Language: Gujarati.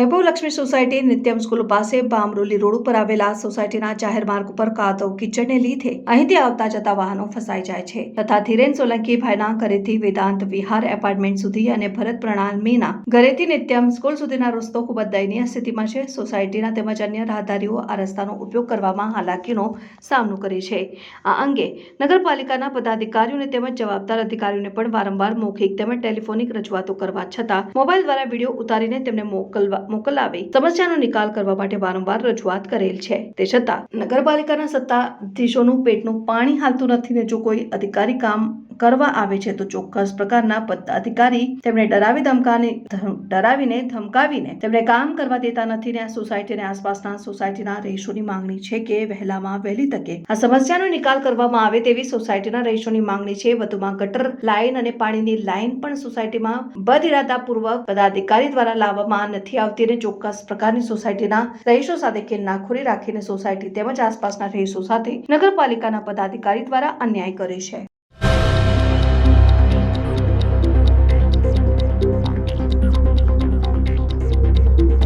વૈભવ લક્ષ્મી સોસાયટી નિત્યમ સ્કૂલ પાસે બામરોલી રોડ ઉપર આવેલા સોસાયટીના જાહેર માર્ગ ઉપર કાતો કિચડને લીધે અહીંથી આવતા જતા વાહનો ફસાઈ જાય છે. તથા ધીરેન સોલંકી ભાઈના ઘરેથી વેદાંત વિહાર એપાર્ટમેન્ટ સુધી અને ભરત પ્રણામીના ઘરેથી નિત્યમ સ્કૂલ સુધીના રસ્તો ખૂબ જ દયનીય સ્થિતિમાં છે. સોસાયટીના તેમજ અન્ય રાહદારીઓ આ રસ્તાનો ઉપયોગ કરવામાં હાલાકીનો સામનો કરે છે. આ અંગે નગરપાલિકાના પદાધિકારીઓને તેમજ જવાબદાર અધિકારીઓને પણ વારંવાર મૌખિક તેમજ ટેલિફોનિક રજૂઆતો કરવા છતાં મોબાઈલ દ્વારા વીડિયો ઉતારીને તેમને મોકલવા મોકલાવી સમસ્યાનો નિકાલ કરવા માટે વારંવાર રજૂઆત કરેલ છે. તે છતાં નગરપાલિકાના સત્તાધીશોનું પેટનું પાણી હાલતું નથી ને જો કોઈ અધિકારી કામ કરવા આવે છે, તો ચોક્કસ પ્રકારના પદાધિકારી તેમને ડરાવી ધમકાની ડરાવીને ધમકાવીને તેમને કામ કરવા દેતા નથી ને આ સોસાયટી આસપાસના સોસાયટીના રહીશોની માંગણી છે કે વહેલામાં વહેલી તકે આ સમસ્યાનો નિકાલ કરવામાં આવે તેવી સોસાયટીના રહીશોની માંગણી છે. વધુમાં ગટર લાઈન અને પાણીની લાઈન પણ સોસાયટીમાં બદઇરાદાપૂર્વક પદાધિકારી દ્વારા લાવવામાં નથી આવતી અને ચોક્કસ પ્રકારની સોસાયટીના રહીશો સાથે કિન્નાખોરી રાખીને સોસાયટી તેમજ આસપાસના રહીશો સાથે નગરપાલિકાના પદાધિકારી દ્વારા અન્યાય કરે છે.